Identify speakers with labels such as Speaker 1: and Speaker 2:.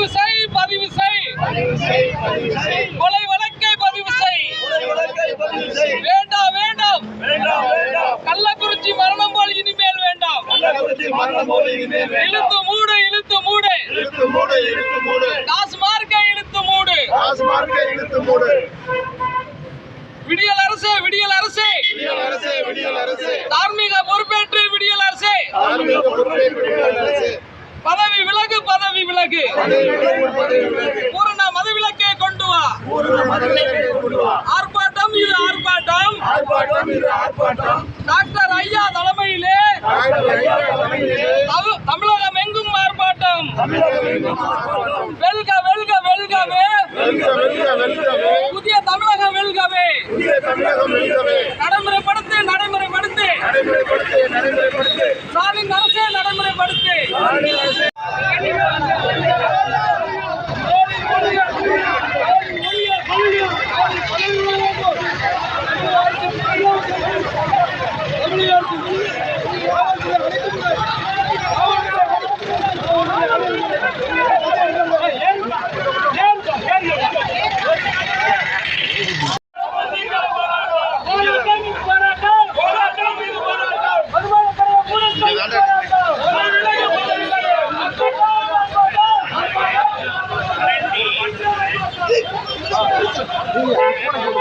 Speaker 1: பதிவு செய் பதிவு செய். கொலை வழக்கை பதிவு செய். வேண்டாம் வேண்டாம். கள்ளக்குறிச்சி மரணம் போல் இனிமேல் வேண்டாம். இழுத்து மூடு இழுத்து மூடு. டாஸ்மார்க்கை இழுத்து மூடு. விடியல் அரசே விடியல் அரசே. தார்மீக பொறுப்பேற்று விடியல் அரசே பதவி விலகு பதவி விலகு பூரண மதவிலக்கை கொண்டு வா. ஆர்ப்பாட்டம் இது ஆர்ப்பாட்டம். டாக்டர் ஐயா தலைமையிலே தமிழகம் எங்கும் ஆர்ப்பாட்டம். வெல்க வெல்க வெல்கவே. புதிய தமிழகம் வெல்கவே. আসছে।